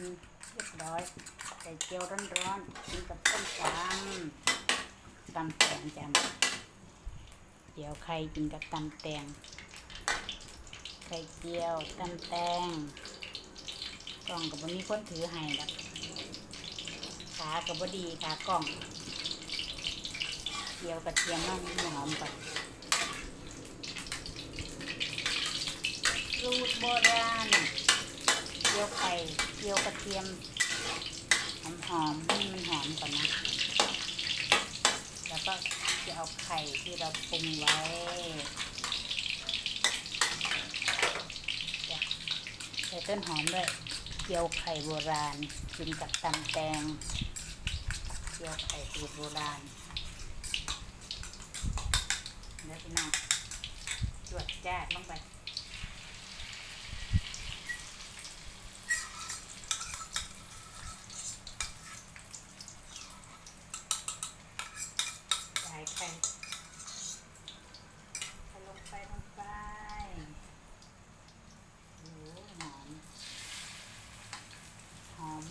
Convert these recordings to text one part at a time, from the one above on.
ข่เจียวร้อนๆกินกับต้มตำตำแตงจำเจียวไข่กินกับตำแตงไข่เจียวตำแตงกล่องกับบมีคนถือให้ดอกขากับบดีขากล่องเจียวกระเทียมน้องหอมก่อนสูตรโบราณ จียวไข่เจียวกระเทียมหอมหอมๆให้มันหอมก่อนนะ แล้วก็จะเอาไข่ที่เราปรุงไว้จะใส่ต้นหอมด้วยเจียวไข่โบราณกินกับตำแตงเจียวไข่สูตรโบราณแล้วพี่น้องจวดจ้าลงไป ใส่ไข่ใส่ลงไปลงไปโอ้โหหอม หอม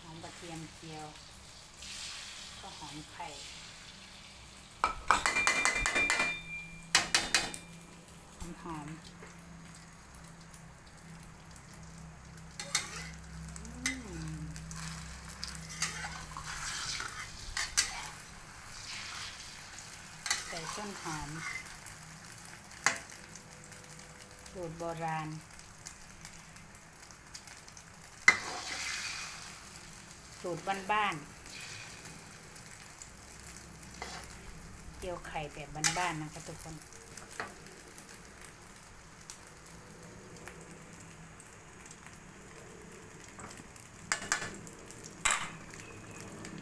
หอมกระเทียมเจียว ก็หอมไข่หอมหอมใส่ต้นหอมสูตรโบราณสูตรบ้านๆ จียวไข่แบบบ้านๆนะคะทุกคน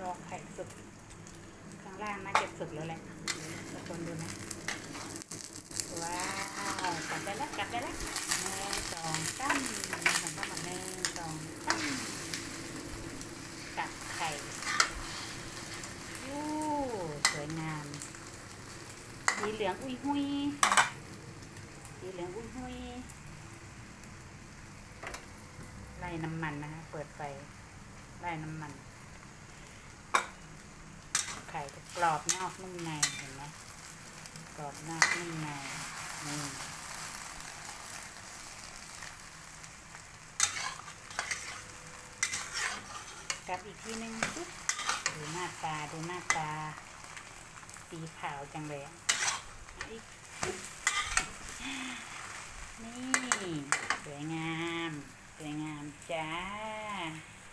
รอไข่สุกข้างล่างน่าจะสุกแล้วแหละทุกคนดูนะว้าวกลับได้แล้วกลับได้แล้วหนึ่งสองสามหันเข้ามาหนึ่งสองสามกับไข่ยูสวยงาม สี เหลืองอุ้ยหุยสีเหลืองอุ้ยหุยไล่น้ำมันนะคะเปิดไฟไล่น้ำมัน ไข่จะกรอบนอกนุ่มในเห็นไหมกรอบนอกนุ่มในนี่กลับอีกทีนึงปุ๊บดูหน้าตาดูหน้าตาสีขาวจังเลย อ่